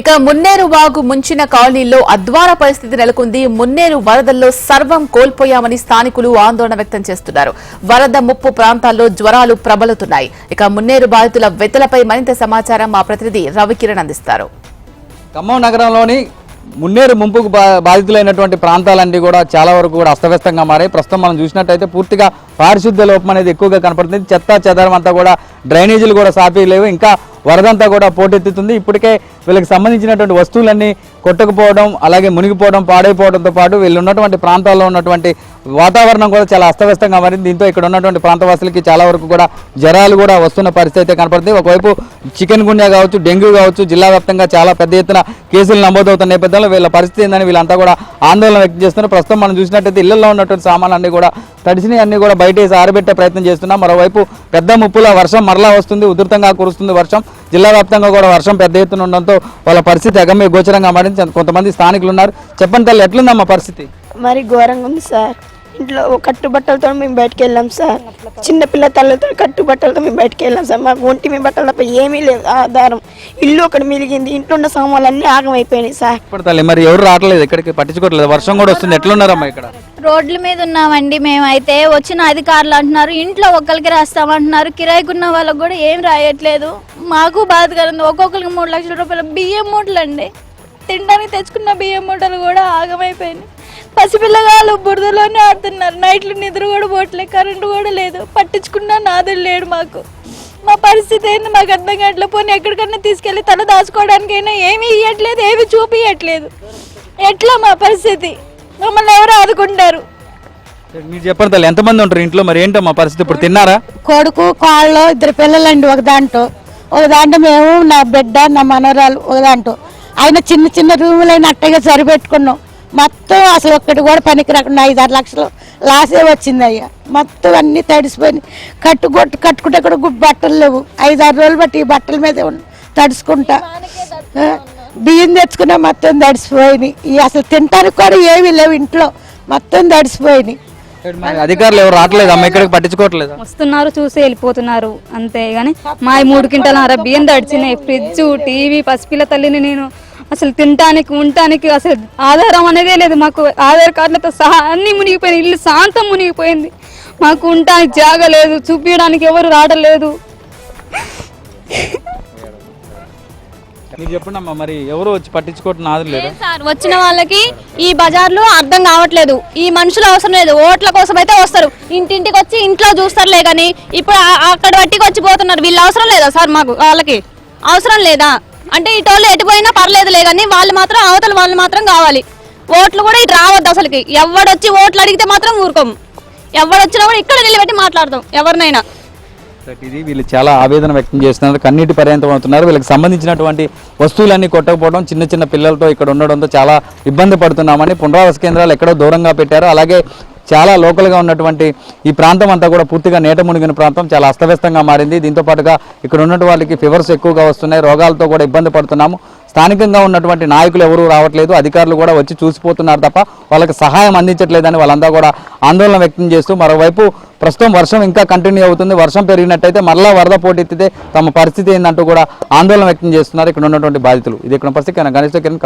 ఇక మున్నేరు వాగు ముంచిన కాలనీలో అద్వార పరిస్థితి నెలకొంది. మున్నేరు వరదల్లో సర్వం కోల్పోయామని స్థానికులు ఆందోళన వ్యక్తం చేస్తున్నారు. వరద ముప్పు ప్రాంతాల్లో జ్వరాలు ప్రబలుతున్నాయి. ఇక మున్నేరు బాధితుల వెతలపై మరింత సమాచారం మా ప్రతినిధి రవికిరణ్ అందిస్తారు. ఖమ్మం నగరంలోని మున్నేరు ముంపుకు బాధితులైనటువంటి ప్రాంతాలన్నీ కూడా చాలా వరకు కూడా అస్తవ్యస్తంగా మారాయి. ప్రస్తుతం మనం చూసినట్టయితే పూర్తిగా పారిశుద్ధ్య లోపం అనేది ఎక్కువగా కనపడుతుంది. చెత్త చెదరం అంతా కూడా డ్రైనేజీలు కూడా సాపీ లేవు. ఇంకా వరదంతా కూడా పోటెత్తుతుంది. ఇప్పటికే వీళ్ళకి సంబంధించినటువంటి వస్తువులన్నీ కొట్టకపోవడం అలాగే మునిగిపోవడం పాడైపోవడంతో పాటు వీళ్ళు ఉన్నటువంటి ప్రాంతాల్లో ఉన్నటువంటి వాతావరణం కూడా చాలా అస్తవ్యస్తంగా మారింది. దీంతో ఇక్కడ ఉన్నటువంటి ప్రాంతవాసులకి చాలా వరకు కూడా జ్వరాలు కూడా వస్తున్న పరిస్థితి అయితే కనపడుతుంది. ఒకవైపు చికెన్ గుండె కావచ్చు డెంగ్యూ కావచ్చు జిల్లా వ్యాప్తంగా చాలా పెద్ద ఎత్తున కేసులు నమోదవుతున్న నేపథ్యంలో వీళ్ళ పరిస్థితి ఏందని వీళ్ళంతా కూడా ఆందోళన వ్యక్తం చేస్తున్నారు. ప్రస్తుతం మనం చూసినట్టయితే ఇళ్ళలో ఉన్నటువంటి సామాన్లు అన్ని కూడా తడిసినవి అన్ని కూడా బయట వేసి ఆరబెట్టే ప్రయత్నం చేస్తున్నాం. మరోవైపు పెద్ద ముప్పుల వర్షం మరలా వస్తుంది. ఉధృతంగా కురుస్తుంది వర్షం. జిల్లా వ్యాప్తంగా కూడా వర్షం పెద్ద ఎత్తున ఉండడంతో వాళ్ళ పరిస్థితి అగమ్య గోచరంగా మారింది. కొంతమంది స్థానికులు ఉన్నారు. చెప్పండి తల్లి ఎట్లుందమ్మా పరిస్థితి? మరి ఘోరంగా ఉంది సార్. ఇంట్లో కట్టుబట్టలతో మేము బయటకు వెళ్ళాం సార్. చిన్నపిల్ల తల్లతో కట్టుబట్టలతో మేము బయటకు వెళ్ళాం సార్. మాకు ఒంటి మీ బట్టలు తప్ప ఏమీ లేదు ఆధారం. ఇల్లు ఒకటి మిలిగింది ఇంట్లో ఉన్న సామాన్లు అన్నీ ఆగమైపోయినాయి సార్. మరి ఎవరు రావట్లేదు? ఇక్కడికి పట్టించుకోవట్లేదు. వర్షం కూడా వస్తుంది. ఎట్లున్నారమ్మా ఇక్కడ? రోడ్ల మీద ఉన్నామండి మేమైతే వచ్చిన అధికారులు అంటున్నారు ఇంట్లో ఒక్కరికి రాస్తామంటున్నారు. కిరాయికున్న వాళ్ళకి కూడా ఏం రాయట్లేదు. మాకు బాధగా ఉంది ఒక్కొక్కరికి మూడు లక్షల రూపాయల బియ్యం మూటలు అండి తినడానికి తెచ్చుకున్న బియ్యం మూటలు కూడా ఆగమైపోయినాయి. పసిపిల్లగాళ్ళు బురదలోనే ఆడుతున్నారు. నైట్లు నిద్ర కూడా పోవట్లేదు కరెంటు కూడా లేదు. పట్టించుకున్న నాదుడు లేడు మాకు. మా పరిస్థితి ఏంది మాకు అర్థం కావట్లేదు పోనీ ఎక్కడికన్నా తీసుకెళ్ళి తల దాచుకోవడానికైనా ఏమీ ఇవ్వట్లేదు ఏమీ చూపించట్లేదు ఎట్లా మా పరిస్థితి? మమ్మల్ని ఎవరు ఆదుకుంటారు? మీరు చెప్పండి తల్లి ఎంతమంది ఉంటారు ఇంట్లో? మరి ఏంటమ్మా పరిస్థితి ఇప్పుడు తిన్నారా? కొడుకు కాళ్ళు ఇద్దరు పిల్లలండి ఒక దాంట్లో. ఒక దాంట్లో మేము నా బిడ్డ నా మనవరాలు ఒక దాంట్లో. ఆయన చిన్న చిన్న రూములైన అట్టగా సరిపెట్టుకున్నాం. మొత్తం అసలు ఒక్కటి కూడా పనికి రాకుండా ఐదు ఆరు లక్షలు లాసే వచ్చింది అయ్యా. మొత్తం అన్నీ తడిసిపోయినాయి. కట్టుకొట్టు కట్టుకుంటే కూడా బట్టలు లేవు. ఐదు ఆరు రోజులు బట్టి ఈ బట్టల మీదే ఉన్న తడుచుకుంటా. బియ్యం తెచ్చుకున్నా మొత్తం తడిసిపోయినాయి. ఈ అసలు తినడానికి కూడా ఏమీ లేవు ఇంట్లో. మొత్తం తడిసిపోయినాయి. అధికారులు ఎవరు రావట్లేదు అమ్మ? ఇక్కడికి పట్టించుకోవట్లేదు? వస్తున్నారు చూసి వెళ్ళిపోతున్నారు. అంతే గాని మా మూడు క్వింటాల బియ్యం తడిచినాయి. ఫ్రిడ్జ్ టీవీ పసిపిల్ల తల్లిని నేను అసలు తినటానికి ఉండటానికి అసలు ఆధారం అనేదే లేదు. మాకు ఆధార్ కార్డులతో సహా అన్ని మునిగిపోయినాయి. ఇల్లు శాంతం మునిగిపోయింది. మాకు ఉండటానికి జాగ లేదు. చూపించడానికి ఎవరు రావట్లేదు. మీరు ఎవరు వచ్చి పట్టించుకోవటం లేదు? సార్ వచ్చిన వాళ్ళకి ఈ బజార్లు అర్థం కావట్లేదు. ఈ మనుషులు అవసరం లేదు. ఓట్ల కోసం అయితే వస్తారు. ఇంటింటికి వచ్చి ఇంట్లో చూస్తారులే కానీ ఇప్పుడు ఆ- అక్కడ బట్టికి వచ్చి పోతున్నారు వీళ్ళు అవసరం లేదా సార్ మాకు? వాళ్ళకి అవసరం లేదా? అంటే ఇటోళ్ళు ఎటుపోయినా పర్లేదులే కానీ వాళ్ళు మాత్రం అవతల వాళ్ళు మాత్రం కావాలి. ఓట్లు కూడా ఇటు రావద్దు అసలుకి. ఎవడొచ్చి ఓట్లు అడిగితే మాత్రం ఊరుకోము ఎవడొచ్చినా కూడా ఇక్కడ నిలబెట్టి మాట్లాడతాం ఎవరినైనా. ఇది వీళ్ళు చాలా ఆవేదన వ్యక్తం చేస్తున్నారు. కన్నీటి పర్యంతం అవుతున్నారు. వీళ్ళకి సంబంధించినటువంటి వస్తువులన్నీ కొట్టకపోవడం చిన్న చిన్న పిల్లలతో ఇక్కడ ఉండడంతో చాలా ఇబ్బంది పడుతున్నామని పునరావాస కేంద్రాలు ఎక్కడో దూరంగా పెట్టారు. అలాగే చాలా లోకల్గా ఉన్నటువంటి ఈ ప్రాంతం అంతా కూడా పూర్తిగా నేట మునిగిన ప్రాంతం చాలా అస్తవ్యస్తంగా మారింది. దీంతో పాటుగా ఇక్కడ ఉన్నటువంటి వాళ్ళకి ఫీవర్స్ ఎక్కువగా వస్తున్నాయి. రోగాలతో కూడా ఇబ్బంది పడుతున్నాము. స్థానికంగా ఉన్నటువంటి నాయకులు ఎవరూ రావట్లేదు. అధికారులు కూడా వచ్చి చూసిపోతున్నారు తప్ప వాళ్ళకి సహాయం అందించట్లేదని వాళ్ళంతా కూడా ఆందోళన వ్యక్తం చేస్తూ మరోవైపు ప్రస్తుతం వర్షం ఇంకా కంటిన్యూ అవుతుంది. వర్షం పెరిగినట్టయితే మరలా వరద పోటెత్తితే తమ పరిస్థితి ఏందంటూ కూడా ఆందోళన వ్యక్తం చేస్తున్నారు. ఇక్కడ ఉన్నటువంటి బాధితులు. ఇది ఇక్కడ పరిస్థితి. గణేష్ కిరణ్